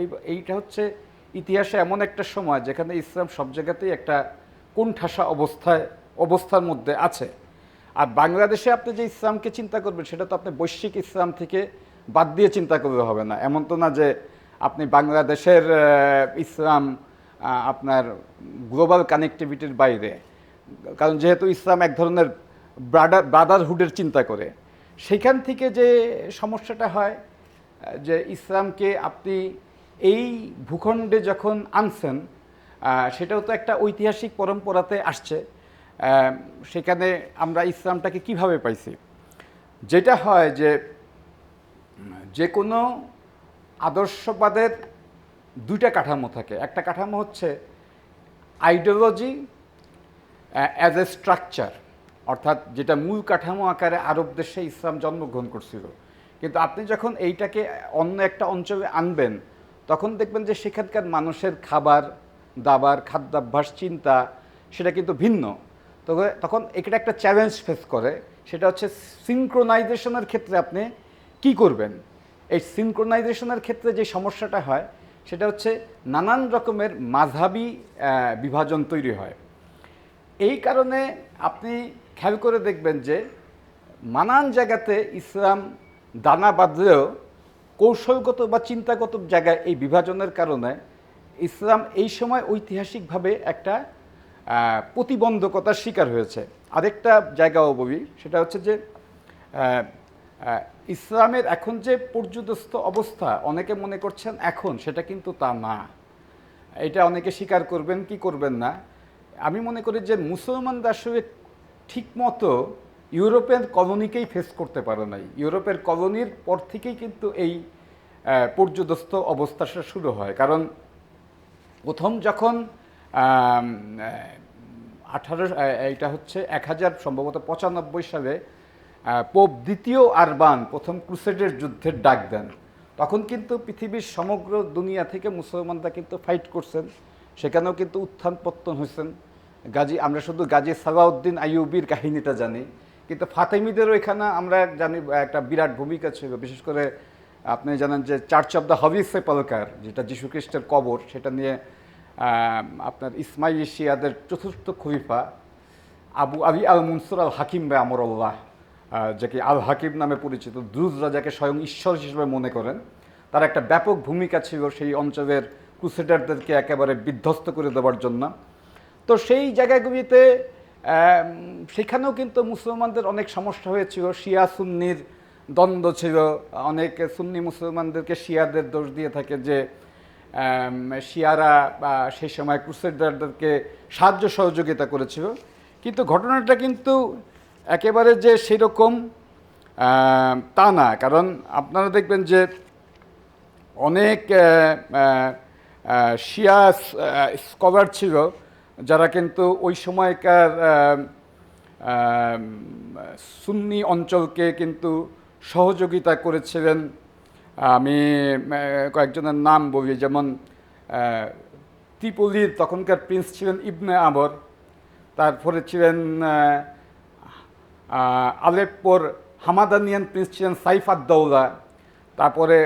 এই এইটা হচ্ছে ইতিহাসে এমন একটা সময় যেখানে ইসলাম সব জায়গাতেই একটা কোণঠাসা অবস্থায়, অবস্থার মধ্যে আছে। আর বাংলাদেশে আপনি যে ইসলামকে চিন্তা করবেন, সেটা তো আপনি বৈশ্বিক ইসলাম থেকে বাদ দিয়ে চিন্তা করলে হবে না। এমন তো না যে আপনি বাংলাদেশের ইসলাম আপনার গ্লোবাল কানেক্টিভিটির বাইরে। কারণ যেহেতু ইসলাম এক ধরনের ব্রাদার, ব্রাদারহুডের চিন্তা করে। সেখান থেকে যে সমস্যাটা হয়, যে ইসলামকে আপনি এই ভূখণ্ডে যখন আনছেন সেটাও তো একটা ঐতিহাসিক পরম্পরাতে আসছে। সেখানে আমরা ইসলামটাকে কীভাবে পাইছি? যেটা হয় যে যে কোনো আদর্শবাদের দুইটা কাঠামো থাকে। একটা কাঠামো হচ্ছে আইডিওলজি অ্যাজ এ স্ট্রাকচার অর্থাৎ যেটা মূল কাঠামো আকারে আরব দেশে ইসলাম জন্মগ্রহণ করছিল। কিন্তু আপনি যখন এইটাকে অন্য একটা অঞ্চলে আনবেন তখন দেখবেন যে সেখানকার মানুষের খাবার, দাবার, খাদ্যাভ্যাস, চিন্তা, সেটা কিন্তু ভিন্ন। তখন এটা একটা চ্যালেঞ্জ ফেস করে, সেটা হচ্ছে সিনক্রোনাইজেশনের ক্ষেত্রে আপনি কি করবেন? এই সিনক্রোনাইজেশনের ক্ষেত্রে যে সমস্যাটা হয়, সেটা হচ্ছে নানান রকমের মাঝাবি বিভাজন তৈরি হয়। এই কারণে আপনি খেয়াল করে দেখবেন যে, নানান জায়গাতে ইসলাম দানা বাঁধলেও কৌশলগত বা চিন্তাগত জায়গায় এই বিভাজনের কারণে ইসলাম এই সময় ঐতিহাসিকভাবে একটা প্রতিবন্ধকতার শিকার হয়েছে। আরেকটা জায়গাও বলি সেটা হচ্ছে যে ইসলামের এখন যে পর্যুদস্ত অবস্থা, অনেকে মনে করছেন এখন সেটা কিন্তু তা না। এটা অনেকে স্বীকার করবেন কি করবেন না। আমি মনে করি যে মুসলমানরা আসলে ঠিকমতো ইউরোপের কলোনিকেই ফেস করতে পারে নাই। ইউরোপের কলোনির পর থেকেই কিন্তু এই পর্যদস্ত অবস্থাটা শুরু হয়। কারণ প্রথম যখন আঠারো এইটা হচ্ছে এক হাজার সম্ভবত পঁচানব্বই সালে পোপ দ্বিতীয় আরবান প্রথম ক্রুসেডের যুদ্ধের ডাক দেন, তখন কিন্তু পৃথিবীর সমগ্র দুনিয়া থেকে মুসলমানরা কিন্তু ফাইট করছেন। সেখানেও কিন্তু উত্থান পত্তন হয়েছেন। গাজী, আমরা শুধু গাজী সালাউদ্দিন আইউবির কাহিনীটা জানি। কিন্তু ফাতেমিদেরও এখানে আমরা জানি, একটা বিরাট ভূমিকা ছিল। বিশেষ করে আপনি জানেন যে church of the holy sepulchre যেটা যীশু খ্রিস্টের কবর, সেটা নিয়ে আপনার ইসমাইল শিয়াদের চতুর্থ খলিফা আবু আবি আল মুনসুর আল হাকিম বা আমরল্লাহ যাকে আল হাকিম নামে পরিচিত দ্রুজ রাজাকে স্বয়ং ঈশ্বর হিসেবে মনে করেন। তার একটা ব্যাপক ভূমিকা ছিল সেই অঞ্চলের ক্রুসেডারদেরকে একেবারে বিধ্বস্ত করে দেওয়ার জন্য। তো সেই জায়গাগুলিতে সেখানেও কিন্তু মুসলমানদের অনেক সমস্যা হয়েছিল, শিয়া সুন্নির দ্বন্দ্ব ছিল। অনেক সুন্নি মুসলমানদেরকে শিয়াদের দোষ দিয়ে থাকে যে শিয়ারা, বা সেই সময় ক্রুসেডারদেরকে সাহায্য সহযোগিতা করেছিল। কিন্তু ঘটনাটা কিন্তু একেবারে যে সেরকম তা না। কারণ আপনারা দেখবেন যে, অনেক শিয়া স্কলার ছিল। যারা কিন্তু ওই সময়কার সুন্নি অঞ্চলকে কিন্তু সহযোগিতা করেছিলেন। আমি কয়েকজনের নাম বলি, যেমন ত্রিপলির তখনকার প্রিন্স ছিলেন ইবনে আবর তারপরে ছিলেন আলেপ্পোর হামাদানিয়ান প্রিন্স ছিলেন সাইফ আদ্দৌলা তারপরে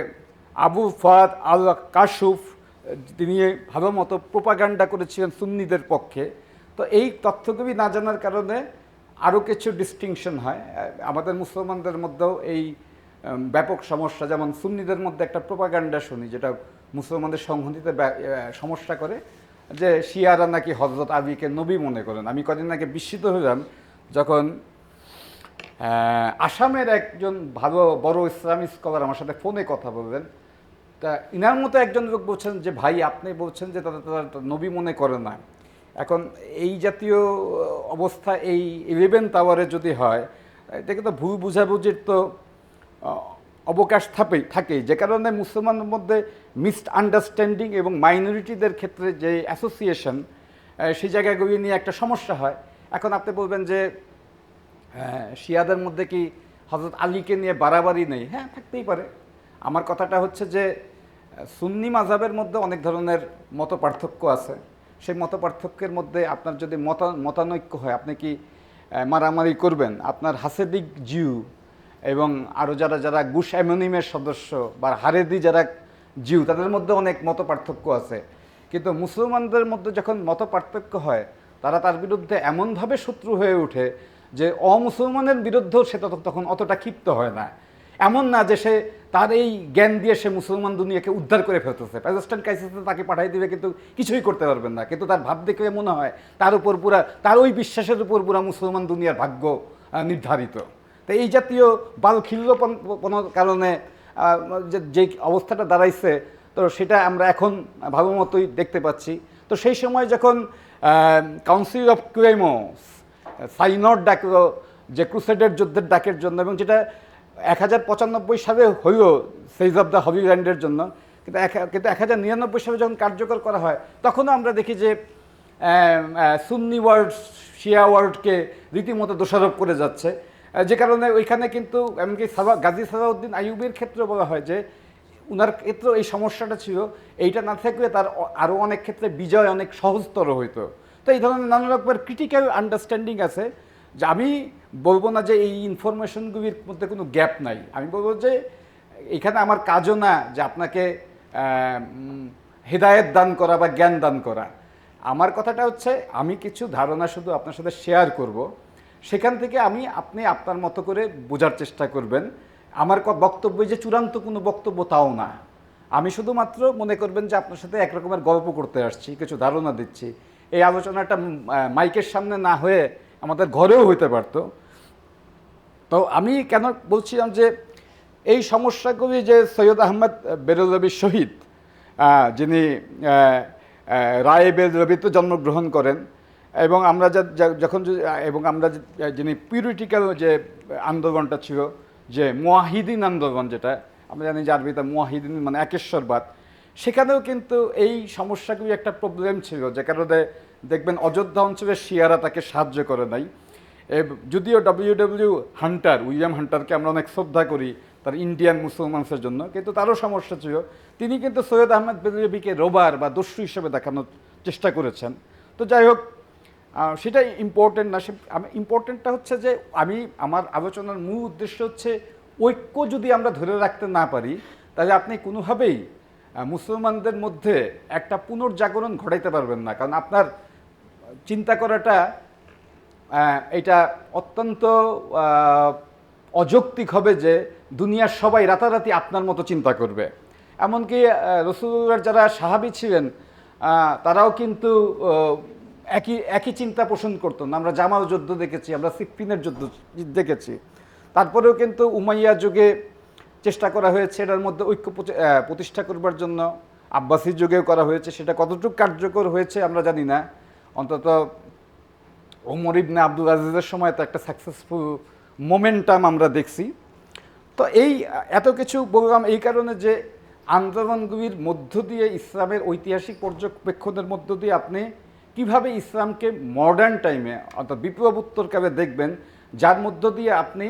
আবু ফাদ আল কাশুফ তিনি ভালো মতো প্রোপাগান্ডা করেছিলেন সুন্নিদের পক্ষে। তো এই তথ্যগুলি না জানার কারণে আরও কিছু ডিস্টিংশন হয়। আমাদের মুসলমানদের মধ্যেও এই ব্যাপক সমস্যা, যেমন সুন্নিদের মধ্যে একটা প্রোপাগান্ডা শুনি, যেটা মুসলমানদের সংহতিতে সমস্যা করে, যে শিয়ারা নাকি হজরত আবিকে নবী মনে করেন। আমি কদিন আগে বিস্মিত হলাম যখন আসামের একজন ভালো, বড় ইসলামী স্কলার আমার সাথে ফোনে কথা বললেন। তা ইনার মতো একজন লোক বলছেন যে, ভাই, আপনি বলছেন যে তারা তারা নবী মনে করে না। এখন এই জাতীয় অবস্থা এই ইলেভেন টাওয়ারে যদি হয়, এটাকে তো ভুল বুঝাবুঝির তো অবকাশ থাকেই থাকেই। যে কারণে মুসলমানের মধ্যে মিসড আন্ডারস্ট্যান্ডিং এবং মাইনরিটিদের ক্ষেত্রে যে অ্যাসোসিয়েশন সেই জায়গাগুলি নিয়ে একটা সমস্যা হয়। এখন আপনি বলবেন যে শিয়াদের মধ্যে কি হজরত আলীকে নিয়ে বাড়াবাড়ি নেই? হ্যাঁ থাকতেই পারে। আমার কথাটা হচ্ছে যে সুন্নি মাজাবের মধ্যে অনেক ধরনের মত পার্থক্য আছে। সেই মত পার্থক্যের মধ্যে আপনার যদি মত, মতানৈক্য হয়, আপনি কি মারামারি করবেন? আপনার হাসেদিক জিউ এবং আরও যারা যারা গুস অ্যামোনিমের সদস্য বা হারেদি যারা জিউ, তাদের মধ্যে অনেক মত পার্থক্য আছে। কিন্তু মুসলমানদের মধ্যে যখন মত পার্থক্য হয়, তারা তার বিরুদ্ধে এমনভাবে শত্রু হয়ে ওঠে যে অমুসলমানের বিরুদ্ধেও সে তখন অতটা ক্ষিপ্ত হয় না। এমন না যে সে তার এই জ্ঞান দিয়ে সে মুসলমান দুনিয়াকে উদ্ধার করে ফেলতেছে। প্যালেস্টাইন ক্রাইসিসে তাকে পাঠিয়ে দিবে কিন্তু কিছুই করতে পারবেন না। কিন্তু তার ভাব দেখে মনে হয় তার উপর পুরা, তার ওই বিশ্বাসের উপর পুরা মুসলমান দুনিয়ার ভাগ্য নির্ধারিত। তো এই জাতীয় বালখিল্যপনার কারণে যে- যে অবস্থাটা দাঁড়াইছে, তো সেটা আমরা এখন ভালো মতোই দেখতে পাচ্ছি। তো সেই সময় যখন কাউন্সিল অফ ক্লেমোস সাইনট ডাকলো যে ক্রুসেডের যুদ্ধের ডাকের জন্য এবং যেটা এক হাজার পঁচানব্বই সালে হইল সেইজ অফ দ্য হবিল্যান্ডের জন্য। কিন্তু এক কিন্তু এক হাজার নিরানব্বই সালে যখন কার্যকর করা হয়, তখনও আমরা দেখি যে সুন্নি ওয়ার্ড, শিয়া ওয়ার্ডকে রীতিমতো দোষারোপ করে যাচ্ছে। যে কারণে ওইখানে কিন্তু এমনকি সাবা, গাজী সালাউদ্দিন আইয়ুবের ক্ষেত্রে বলা হয় যে, উনার ক্ষেত্রে এই সমস্যাটা ছিল। এইটা না থাকলে তার আরও অনেক ক্ষেত্রে বিজয় অনেক সহজতর হইতো। তো এই ধরনের নানা রকমের ক্রিটিক্যাল আন্ডারস্ট্যান্ডিং আছে। যে আমি বলব না যে এই ইনফরমেশনগুলির মধ্যে কোনো গ্যাপ নাই। আমি বলব যে এখানে আমার কাজও না যে আপনাকে হেদায়েত দান করা বা জ্ঞান দান করা। আমার কথাটা হচ্ছে, আমি কিছু ধারণা শুধু আপনার সাথে শেয়ার করব। সেখান থেকে আমি, আপনি আপনার মতো করে বোঝার চেষ্টা করবেন। আমার বক্তব্য যে চূড়ান্ত কোনো বক্তব্য তাও না। আমি শুধুমাত্র মনে করবেন যে আপনার সাথে একরকমের গল্প করতে আসছি, কিছু ধারণা দিচ্ছি। এই আলোচনাটা মাইকের সামনে না হয়ে আমাদের ঘরেও হইতে পারতো। তো আমি কেন বলছিলাম যে এই সমস্যাগুলি যে সৈয়দ আহমদ বেরুলবী শহীদ যিনি রায় বেরুলবিতে জন্মগ্রহণ করেন, এবং আমরা যা- যখন এবং আমরা যিনি পিউরিটিক্যাল যে আন্দোলনটা ছিল, যে মুয়াহিদিন আন্দোলন যেটা, আমরা জানি যে আরবিতে মুয়াহিদিন মানে একেশ্বরবাদ, সেখানেও কিন্তু এই সমস্যাগুলি একটা প্রবলেম ছিল, যে কারণে দেখবেন অযোধ্যা অঞ্চলের শিয়ারা তাকে সাহায্য করে নাই। যদিও ডব্লিউ ডব্লিউ হান্টার উইলিয়াম হান্টারকে আমরা অনেক শ্রদ্ধা করি তার ইন্ডিয়ান মুসলমানসের জন্য, কিন্তু তারও সমস্যা ছিল, তিনি কিন্তু সৈয়দ আহমেদ বেদবিকে রোবার বা দস্যু হিসেবে দেখানোর চেষ্টা করেছেন। তো যাই হোক সেটা ইম্পর্টেন্ট না, সে ইম্পর্টেন্টটা হচ্ছে যে আমি, আমার আলোচনার মূল উদ্দেশ্য হচ্ছে ঐক্য যদি আমরা ধরে রাখতে না পারি, তাহলে আপনি কোনোভাবেই মুসলমানদের মধ্যে একটা পুনর্জাগরণ ঘটাইতে পারবেন না। কারণ আপনার চিন্তা করাটা এটা অত্যন্ত অযৌক্তিক হবে যে দুনিয়ার সবাই রাতারাতি আপনার মতো চিন্তা করবে। এমনকি রসুলের যারা সাহাবি ছিলেন তারাও কিন্তু একই একই চিন্তা পোষণ করতো। না আমরা জামাল যুদ্ধ দেখেছি, আমরা সিফিনের যুদ্ধ দেখেছি। তারপরেও কিন্তু উমাইয়া যুগে চেষ্টা করা হয়েছে এটার মধ্যে ঐক্য প্রতিষ্ঠা করবার জন্য। আব্বাসী যুগেও করা হয়েছে, সেটা কতটুকু কার্যকর হয়েছে আমরা জানি না। অন্তত ওমর ইবনে আব্দুল আজিজের সময় তো একটা সাকসেসফুল মোমেন্টাম আমরা দেখছি। তো এই, এত কিছু বললাম এই কারণে যে আন্দোলনগুলির মধ্য দিয়ে ইসলামের ঐতিহাসিক পর্যবেক্ষণের মধ্য দিয়ে আপনি কীভাবে ইসলামকে মডার্ন টাইমে অর্থাৎ বিপ্লবোত্তরকালে দেখবেন, যার মধ্য দিয়ে আপনি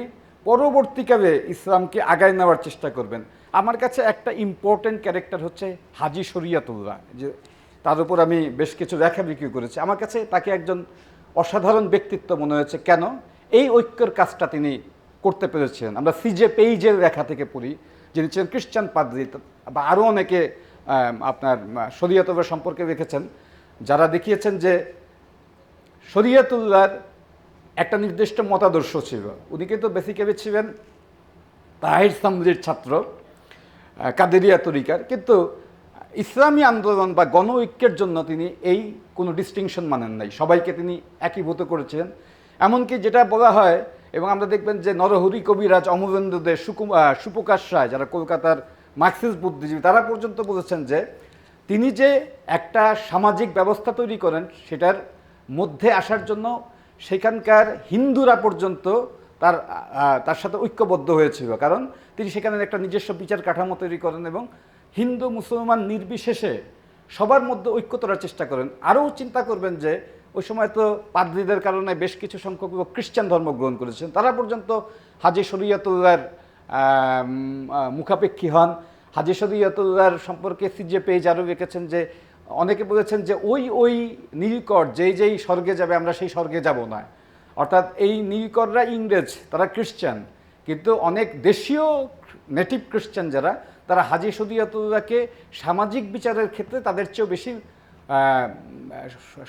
পরবর্তীকালে ইসলামকে আগায় নেওয়ার চেষ্টা করবেন। আমার কাছে একটা ইম্পর্টেন্ট ক্যারেক্টার হচ্ছে হাজি শরিয়াতুল্লাহ, যে তার উপর আমি বেশ কিছু লেখা বিক্রি করেছি। আমার কাছে তাকে একজন অসাধারণ ব্যক্তিত্ব মনে হয়েছে। কেন? এই ঐক্যের কাজটা তিনি করতে পেরেছেন। আমরা সিজে পেইজের লেখা থেকে পড়ি, যিনি ছিলেন খ্রিস্টান পাদ্রি বা আরও অনেকে আপনার শরীয়তবের সম্পর্কে রেখেছেন, যারা দেখিয়েছেন যে শরীয়তুল্লাহর একটা নির্দিষ্ট মতাদর্শ ছিল। উনি কিন্তু বেসিক্যালি ছিলেন তাহির সামরির ছাত্র কাদেরিয়া তরিকার। কিন্তু ইসলামী আন্দোলন বা গণ ঐক্যের জন্য তিনি এই কোনো ডিস্টিংশন মানেন নাই। সবাইকে তিনি একীভূত করেছেন। এমনকি যেটা বলা হয়, এবং আমরা দেখবেন যে নরহরি কবিরাজ অমরেন্দ্র দে সুকুম সুপ্রকাশ রায়, যারা কলকাতার মার্কসিস্ট বুদ্ধিজীবী, তারা পর্যন্ত বলেছেন যে তিনি যে একটা সামাজিক ব্যবস্থা তৈরি করেন, সেটার মধ্যে আসার জন্য সেখানকার হিন্দুরা পর্যন্ত তার তার সাথে ঐক্যবদ্ধ হয়েছিল। কারণ তিনি সেখানে একটা নিজস্ব বিচার কাঠামো তৈরি করেন এবং হিন্দু মুসলমান নির্বিশেষে সবার মধ্যে ঐক্য তোলার চেষ্টা করেন। আরও চিন্তা করবেন যে, ওই সময় তো পাদ্রীদের কারণে বেশ কিছু সংখ্যক লোক খ্রিস্টান ধর্ম গ্রহণ করেছেন। তারা পর্যন্ত হাজি শরিয়াতুল্লার মুখাপেক্ষী হন। হাজি শরিয়াতুল্লার সম্পর্কে সিজে পেজ আরও রেখেছেন যে, অনেকে বলেছেন যে, ওই ওই নীলকর যেই যেই স্বর্গে যাবে, আমরা সেই স্বর্গে যাব না। অর্থাৎ এই নীলকররা ইংরেজ, তারা খ্রিস্টান। কিন্তু অনেক দেশীয় নেটিভ খ্রিস্টান যারা তারা হাজি সদিয়াতুল্লাহকে সামাজিক বিচারের ক্ষেত্রে তাদের চেয়েও বেশি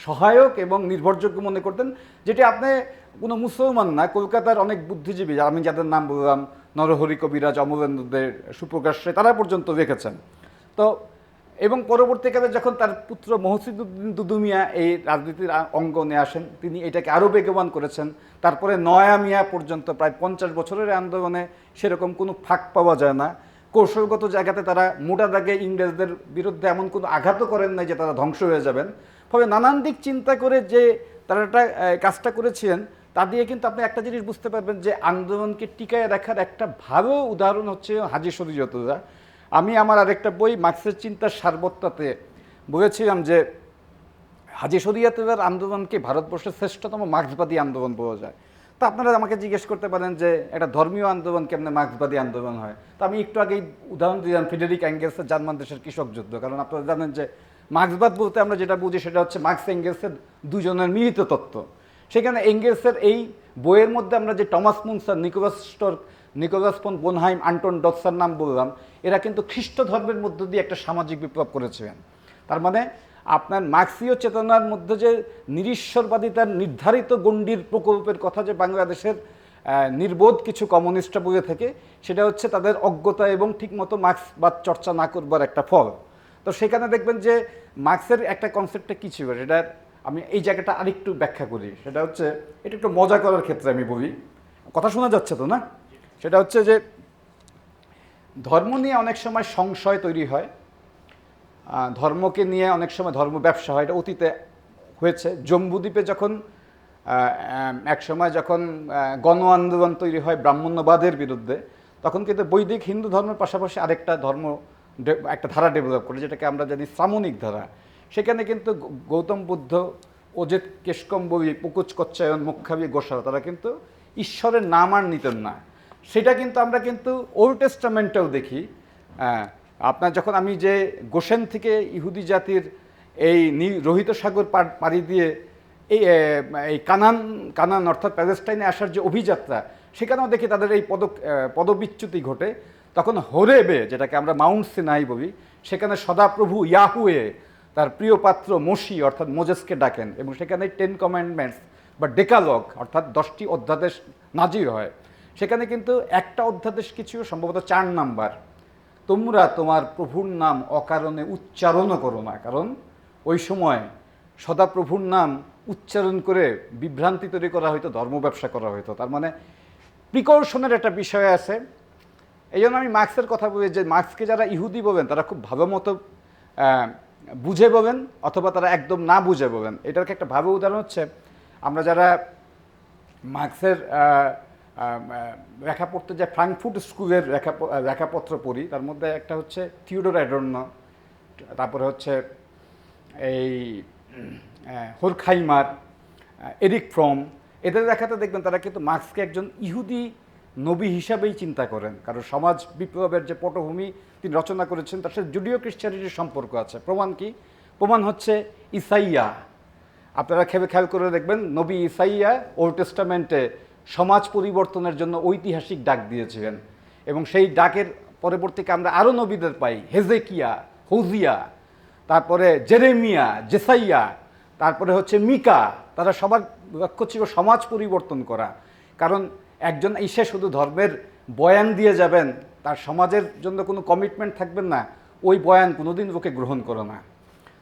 সহায়ক এবং নির্ভরযোগ্য মনে করতেন যেটি আপনি কোনো মুসলমান না কলকাতার অনেক বুদ্ধিজীবী আমি যাদের নাম বললাম নরহরি কবিরাজ অমলেন্দ্রদের সুপ্রকাশ রায়, তারা পর্যন্ত দেখেছেন। তো এবং পরবর্তীকালে যখন তার পুত্র মহসিদুদ্দিন দুদুমিয়া এই রাজনীতির অঙ্গনে আসেন তিনি এটাকে আরও বেগবান করেছেন। তারপরে নয়া মিয়া পর্যন্ত প্রায় পঞ্চাশ বছরের আন্দোলনে সেরকম কোনো ফাঁক পাওয়া যায় না। কৌশলগত জায়গাতে তারা মোটা দাগে ইংরেজদের বিরুদ্ধে এমন কোনো আঘাতও করেন নাই যে তারা ধ্বংস হয়ে যাবেন। ফলে নানান দিক চিন্তা করে যে তারা একটা কাজটা করেছিলেন, তা দিয়ে কিন্তু আপনি একটা জিনিস বুঝতে পারবেন যে আন্দোলনকে টিকায় রাখার একটা ভালো উদাহরণ হচ্ছে হাজি শরীয়তুল্লাহ আমি আমার আরেকটা বই, মার্ক্সের চিন্তার সারবত্তাতে বলেছিলাম যে হাজি শরিয়াতের আন্দোলনকে ভারতবর্ষের শ্রেষ্ঠতম মার্ক্সবাদী আন্দোলন বলা যায়। তা আপনারা আমাকে জিজ্ঞেস করতে পারেন যে একটা ধর্মীয় আন্দোলন কেমনে মার্ক্সবাদী আন্দোলন হয়? তো আমি একটু আগেই উদাহরণ দিলাম ফেডেরিক অ্যাঙ্গেলসের জার্মান দেশের কৃষক যুদ্ধ। কারণ আপনারা জানেন যে মার্ক্সবাদ বলতে আমরা যেটা বুঝি সেটা হচ্ছে মার্ক্স এঙ্গেলসের দুজনের মিলিত তত্ত্ব। সেখানে এঙ্গেলসের এই বইয়ের মধ্যে আমরা যে Thomas Muntzer, Nicholas Storch Nicholas von Bonheim, Anton Dotzer নাম বললাম, এরা কিন্তু খ্রিস্ট ধর্মের মধ্য দিয়ে একটা সামাজিক বিপ্লব করেছিলেন। তার মানে আপনার মার্ক্সীয় চেতনার মধ্যে যে নিরীশ্বরবাদিতার নির্ধারিত গণ্ডির প্রকল্পের কথা যে বাংলাদেশের নির্বোধ কিছু কমিউনিস্টরা বলে থেকে, সেটা হচ্ছে তাদের অজ্ঞতা এবং ঠিকমতো মার্ক্সবাদ চর্চা না করবার একটা ফল। তো সেখানে দেখবেন যে মার্ক্সের একটা কনসেপ্টটা কী ছিল সেটার আমি এই জায়গাটা আরেকটু ব্যাখ্যা করি। সেটা হচ্ছে, এটা একটু মজা করার ক্ষেত্রে আমি বলি। কথা শোনা যাচ্ছে তো না? সেটা হচ্ছে যে ধর্ম নিয়ে অনেক সময় সংশয় তৈরি হয়। ধর্মকে নিয়ে অনেক সময় ধর্ম ব্যবসা হয়, এটা অতীতে হয়েছে। জম্বুদ্বীপে যখন এক সময় যখন গণ আন্দোলন তৈরি হয় ব্রাহ্মণ্যবাদের বিরুদ্ধে, তখন কিন্তু বৈদিক হিন্দু ধর্মের পাশাপাশি আরেকটা ধর্ম একটা ধারা ডেভেলপ করে যেটাকে আমরা জানি সামনিক ধারা। সেখানে কিন্তু গৌতম বুদ্ধ, অজিত কেশকম্বী পুকুচ কচ্চায়ন মুখাবি গোসাল তারা কিন্তু ঈশ্বরের নাম আর নিতেন না। সেটা কিন্তু আমরা কিন্তু ওল্ড টেস্টামেন্টেও দেখি আপনার যখন আমি যে গোসেন থেকে ইহুদি জাতির এই রোহিত সাগর পাড়ি দিয়ে এই এই কানান কানান অর্থাৎ প্যালেস্টাইনে আসার যে অভিযাত্রা, সেখানেও দেখি তাদের এই পদ পদবিচ্যুতি ঘটে। তখন হরেবে, যেটাকে আমরা মাউন্ট সিনাই বলি, সেখানে সদাপ্রভু ইয়াহুয়ে, তার প্রিয় পাত্র মসি, অর্থাৎ মোজেসকে ডাকেন এবং সেখানে টেন কমান্ডমেন্টস বা ডেকালগ, অর্থাৎ দশটি অধ্যাদেশ নাজির হয়। সেখানে কিন্তু একটা অধ্যাদেশ কিছু, সম্ভবত চার নাম্বার। তোমরা তোমার প্রভুর নাম অকারণে উচ্চারণও করো না, কারণ ওই সময় সদাপ্রভুর নাম উচ্চারণ করে বিভ্রান্তি তৈরি করা হয়তো ধর্ম ব্যবসা করা হয়তো তার মানে প্রিকশনের একটা বিষয় আছে। এই জন্য আমি মার্ক্সের কথা বলি যে মার্ক্সকে যারা ইহুদি বলেন, তারা খুব ভালো মতো বুঝে বলেন, অথবা তারা একদম না বুঝে বলেন। এটার একটা ভাবে উদাহরণ হচ্ছে, আমরা যারা মার্ক্সের আহ, আহ, লেখা পড়তে যে ফ্রাঙ্কফুট স্কুলের লেখা লেখাপত্র পড়ি তার মধ্যে একটা হচ্ছে থিওডোর অ্যাডর্ন তারপরে হচ্ছে এই হোরখাইমার এরিক ফ্রম এদের দেখাতে দেখবেন তারা কিন্তু মার্ক্সকে একজন ইহুদি নবী হিসাবেই চিন্তা করেন। কারণ সমাজ বিপ্লবের যে পটভূমি তিনি রচনা করেছেন তার সাথে জুডিও খ্রিস্টানিটির সম্পর্ক আছে। প্রমাণ কি? প্রমাণ হচ্ছে ইসাইয়া। আপনারা খেবে খেয়াল করে দেখবেন নবী ইসাইয়া ওল্ড টেস্টামেন্টে সমাজ পরিবর্তনের জন্য ঐতিহাসিক ডাক দিয়েছিলেন। এবং সেই ডাকের পরবর্তীকে আমরা আরও নবীদের পাই। হেজেকিয়া, হৌজিয়া, তারপরে জেরেমিয়া, জেসাইয়া, তারপরে হচ্ছে মিকা। তারা সবার লক্ষ্য ছিল সমাজ পরিবর্তন করা। কারণ একজন এসে শুধু ধর্মের বয়ান দিয়ে যাবেন, তার সমাজের জন্য কোনো কমিটমেন্ট থাকবেন না। ওই বয়ান কোনোদিন ওকে গ্রহণ করো না।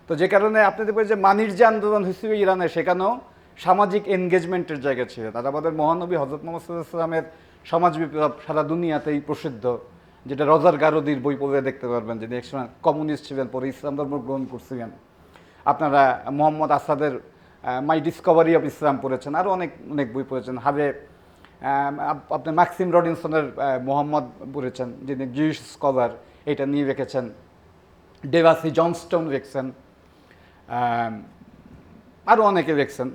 তো যে কারণে আপনি দেখবেন যে মানির যে আন্দোলন হয়েছিল ইরানে, সেখানেও সামাজিক এনগেজমেন্টের জায়গা ছিল। তারা আমাদের মহানবী হজরত মোহাম্মদ সাল্লামের সমাজ বিপ্লব সারা দুনিয়াতেই প্রসিদ্ধ। যেটা রজার গারদির বই পড়ে দেখতে পারবেন, যিনি একসময় কমিউনিস্ট ছিলেন, পরে ইসলাম ধর্ম গ্রহণ করছিলেন। আপনারা মোহাম্মদ আসাদের মাই ডিসকভারি অফ ইসলাম পড়েছেন আরও অনেক অনেক বই পড়েছেন। হাবে আপনি ম্যাক্সিম রডিনসনের মোহাম্মদ পড়েছেন, যিনি জিউস স্কলার এটা নিয়ে রেখেছেন ডেভাসি জনস্টন লিখছেন। আরও অনেকে দেখছেন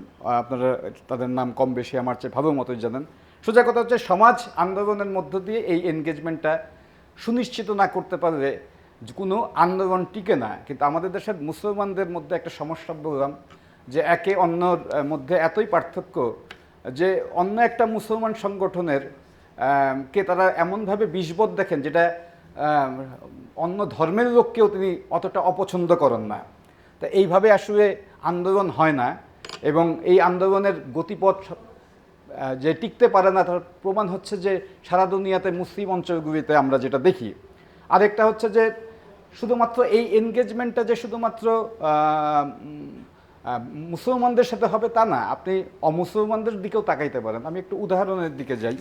আপনারা তাদের নাম কম বেশি আমার চেয়ে ভালো মতোই জানেন। সোজা কথা হচ্ছে, সমাজ আন্দোলনের মধ্য দিয়ে এই এনগেজমেন্টটা সুনিশ্চিত না করতে পারলে কোনো আন্দোলন টিকে না। কিন্তু আমাদের দেশের মুসলমানদের মধ্যে একটা সমস্যা বললাম, যে একে অন্যর মধ্যে এতই পার্থক্য যে অন্য একটা মুসলমান সংগঠনের কে তারা এমনভাবে বিষবোধ দেখেন যেটা অন্য ধর্মের লোককেও তিনি অতটা অপছন্দ করেন না। তা এইভাবে আসলে আন্দোলন হয় না এবং এই আন্দোলনের গতিপথ যে টিকতে পারে না তার প্রমাণ হচ্ছে যে সারা দুনিয়াতে মুসলিম অঞ্চলগুলিতে আমরা যেটা দেখি। আরেকটা হচ্ছে যে শুধুমাত্র এই এনগেজমেন্টটা যে শুধুমাত্র মুসলমানদের সাথে হবে তা না, আপনি অমুসলমানদের দিকেও তাকাইতে পারেন। আমি একটু উদাহরণের দিকে যাই।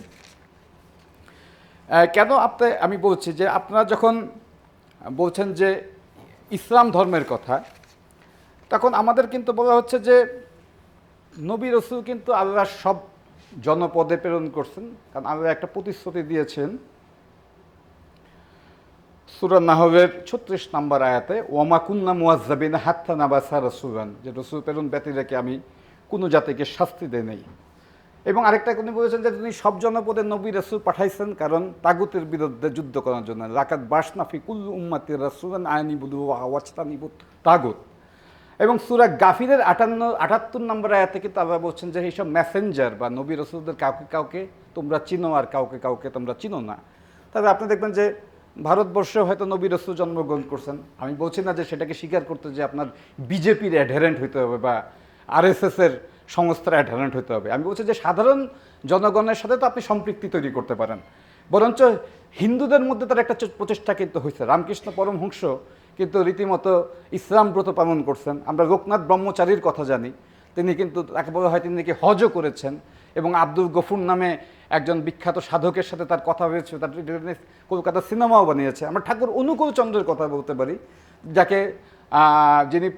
কেন আপনি, আমি বলছি যে আপনারা যখন বলছেন যে ইসলাম ধর্মের কথা তখন আমাদের কিন্তু বলা হচ্ছে যে নবী রসুল কিন্তু আল্লাহ সব জনপদে প্রেরণ করছেন। কারণ আল্লাহ একটা প্রতিশ্রুতি দিয়েছেন। সুরা নাহবের ছত্রিশ নম্বর আয়াতে, ওয়ামা কুন্না মুয়াজ্জাবিন হাত্তা নাবাসা রসুলান যে রসুল প্রেরণ ব্যতি রেখে আমি কোনো জাতিকে শাস্তি দেয় নেই। এবং আরেকটা তিনি বলেছেন যে তিনি সব জনপদে নবী রসুল পাঠাইছেন, কারণ তাগুতের বিরুদ্ধে যুদ্ধ করার জন্য। রাকাত বাসনাফি কুল্লু উম্মাতির রসুলান আয়নি বুধু ওয়াচতানিবুত তাগুত। এবং সুরা গাফিরের আটান্ন, আটাত্তর নম্বর আয়াতে কিন্তু আবার বলছেন যে এইসব মেসেঞ্জার বা নবী রসুলদের কাউকে কাউকে তোমরা চিনো আর কাউকে কাউকে তোমরা চিনো না। তবে আপনি দেখবেন যে ভারতবর্ষে হয়তো নবী রসুল জন্মগ্রহণ করছেন। আমি বলছি না যে সেটাকে স্বীকার করতে যে আপনার বিজেপির অ্যাডহারেন্ট হইতে হবে বা আরএসএসের সংস্থার অ্যাডহারেন্ট হইতে হবে। আমি বলছি যে, সাধারণ জনগণের সাথে তো আপনি সম্পৃক্তি তৈরি করতে পারেন। বরঞ্চ হিন্দুদের মধ্যে তার একটা প্রচেষ্টা কিন্তু হয়েছে রামকৃষ্ণ পরমহংস কিন্তু রীতিমতো ইসলাম ব্রত পালন করছেন। আমরা লোকনাথ ব্রহ্মচারীর কথা জানি। তিনি কিন্তু তাকে বলা হয় তিনি নাকি হজও করেছেন এবং আব্দুল গফুর নামে একজন বিখ্যাত সাধকের সাথে তার কথা হয়েছে, তার কলকাতা সিনেমাও বানিয়েছে। আমরা ঠাকুর অনুকূল চন্দ্রের কথা বলতে পারি, যাকে যিনি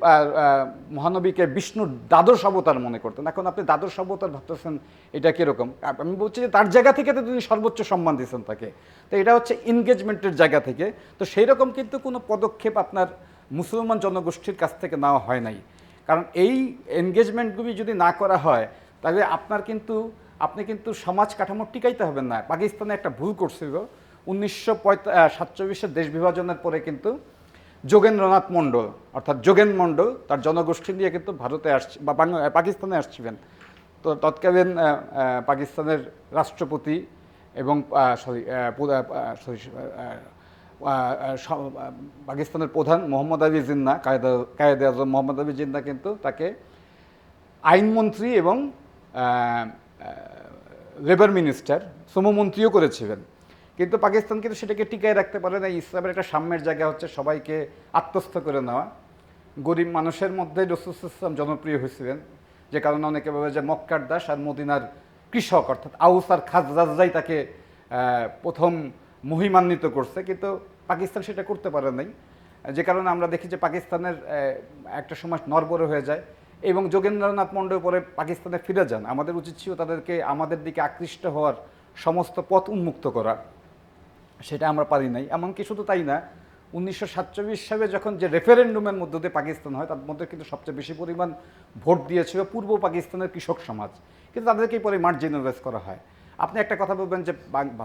মহানবীকে বিষ্ণুর দ্বাদশ অবতার মনে করতেন। এখন আপনি দ্বাদশ অবতার ভাবতেছেন, এটা কীরকম? আমি বলছি যে তার জায়গা থেকে তো তিনি সর্বোচ্চ সম্মান দিয়েছেন তাকে। তো এটা হচ্ছে এনগেজমেন্টের জায়গা থেকে। তো সেই রকম কিন্তু কোনো পদক্ষেপ আপনার মুসলমান জনগোষ্ঠীর কাছ থেকে নেওয়া হয় নাই। কারণ এই এনগেজমেন্টগুলি যদি না করা হয়, তাহলে আপনার কিন্তু, আপনি কিন্তু সমাজ কাঠামো টিকাইতে হবেন না। পাকিস্তানে একটা ভুল করছিল। উনিশশো পঁয়তা সাতচল্লিশের দেশ বিভাজনের পরে কিন্তু যোগেন্দ্রনাথ মণ্ডল, অর্থাৎ যোগেন মণ্ডল, তার জনগোষ্ঠী নিয়ে কিন্তু ভারতে আসছে, বা বাংলা পাকিস্তানে আসছিলেন। তো তৎকালীন পাকিস্তানের রাষ্ট্রপতি এবং সরি সরি পাকিস্তানের প্রধান মোহাম্মদ আলী জিন্না, কায়দা, কায়দে আজম মোহাম্মদ আলী জিন্না কিন্তু তাকে আইনমন্ত্রী এবং লেবার মিনিস্টার, শ্রমমন্ত্রীও করেছিলেন। কিন্তু পাকিস্তান কিন্তু সেটাকে টিকায় রাখতে পারে না। ইসলামের একটা সাম্যের জায়গা হচ্ছে সবাইকে আত্মস্থ করে নেওয়া। গরিব মানুষের মধ্যে রসুল ইসলাম জনপ্রিয় হয়েছিলেন। যে কারণে অনেকে ভাবে যে মক্কার দাস আর মদিনার কৃষক, অর্থাৎ আউস আর খাজরাজরাই তাকে প্রথম মহিমান্বিত করছে। কিন্তু পাকিস্তান সেটা করতে পারে নাই। যে কারণে আমরা দেখি যে পাকিস্তানের একটা সময় নরবরে হয়ে যায় এবং যোগেন্দ্রনাথ মণ্ডল পরে পাকিস্তানে ফিরে যান। আমাদের উচিত ছিল তাদেরকে আমাদের দিকে আকৃষ্ট হওয়ার সমস্ত পথ উন্মুক্ত করা সেটা আমরা পারি নাই। এমনকি শুধু তাই না, উনিশশো সাতচল্লিশ সালে যখন যে রেফারেন্ডুমের মধ্য দিয়ে পাকিস্তান হয়, তার মধ্যে কিন্তু সবচেয়ে বেশি পরিমাণ ভোট দিয়েছিল পূর্ব পাকিস্তানের কৃষক সমাজ। কিন্তু তাদেরকেই পরে মার্জিনালাইজ করা হয়। আপনি একটা কথা বলবেন যে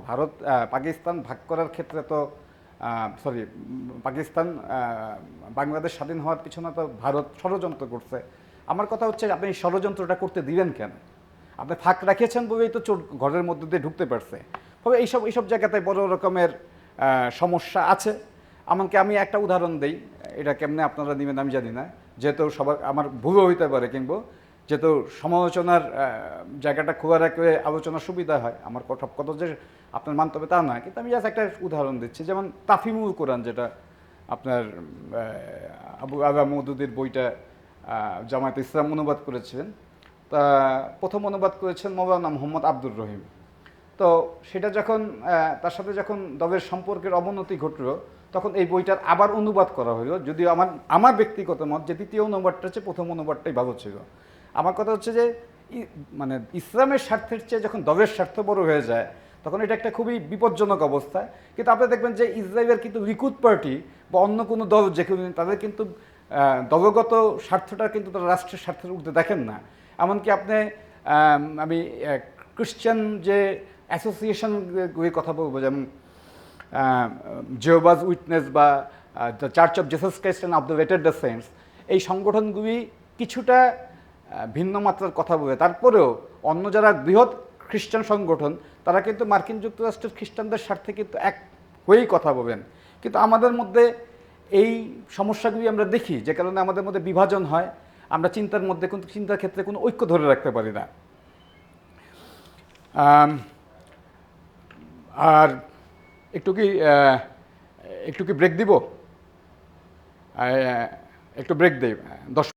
ভারত পাকিস্তান ভাগ করার ক্ষেত্রে তো সরি পাকিস্তান বাংলাদেশ স্বাধীন হওয়ার পিছনে তো ভারত ষড়যন্ত্র করছে। আমার কথা হচ্ছে, আপনি ষড়যন্ত্রটা করতে দিবেন কেন? আপনি ফাঁক রাখিয়েছেন বলেই তো চোর ঘরের মধ্যে দিয়ে ঢুকতে পারছে। তবে এইসব এইসব জায়গাতে বড় রকমের সমস্যা আছে। এমনকি আমি একটা উদাহরণ দিই। এটা কেমনে আপনারা নেবেন আমি জানি না। যেহেতু সবার আমার ভুলও হইতে পারে কিংবা যেহেতু সমালোচনার জায়গাটা খোলা রাখলে আলোচনার সুবিধা হয়। আমার সব কথা যে আপনার মানতে হবে তা না কিন্তু আমি জাস্ট একটা উদাহরণ দিচ্ছি। যেমন তাফিমুল কোরআন যেটা আপনার আবু আবা মৌদুদির বইটা জামায়াত ইসলাম অনুবাদ করেছিলেন। তা প্রথম অনুবাদ করেছেন মৌলানা মোহাম্মদ আব্দুর রহিম। তো সেটা যখন তার সাথে যখন দলের সম্পর্কের অবনতি ঘটলো, তখন এই বইটার আবার অনুবাদ করা হলো। যদিও আমার আমার ব্যক্তিগত মত যে দ্বিতীয় অনুবাদটা হচ্ছে প্রথম অনুবাদটাই ভালো ছিল। আমার কথা হচ্ছে যে মানে ইসলামের স্বার্থের চেয়ে যখন দলের স্বার্থ বড় হয়ে যায়, তখন এটা একটা খুবই বিপজ্জনক অবস্থা। কিন্তু আপনি দেখবেন যে ইসরায়েলের কিন্তু রিকুট পার্টি বা অন্য কোনো দল যে তাদের কিন্তু দলগত স্বার্থটা কিন্তু তারা রাষ্ট্রের স্বার্থের ঊর্ধ্বে দেখেন না। এমনকি আপনি, আমি খ্রিশ্চান যে অ্যাসোসিয়েশনগুলির কথা বলব, যেমন জিওবাজ উইটনেস বা the church of Jesus Christ and of the latter day saints এই সংগঠনগুলি কিছুটা ভিন্ন মাত্রার কথা বলে। তারপরেও অন্য যারা বৃহৎ খ্রিস্টান সংগঠন, তারা কিন্তু মার্কিন যুক্তরাষ্ট্রের খ্রিস্টানদের স্বার্থে কিন্তু এক হয়েই কথা বলেন। কিন্তু আমাদের মধ্যে এই সমস্যাগুলি আমরা দেখি, যে কারণে আমাদের মধ্যে বিভাজন হয়। আমরা চিন্তার মধ্যে, কিন্তু চিন্তার ক্ষেত্রে কোনো ঐক্য ধরে রাখতে পারি না। আর একটু কি একটু কি ব্রেক দিব? একটু ব্রেক দেই দশ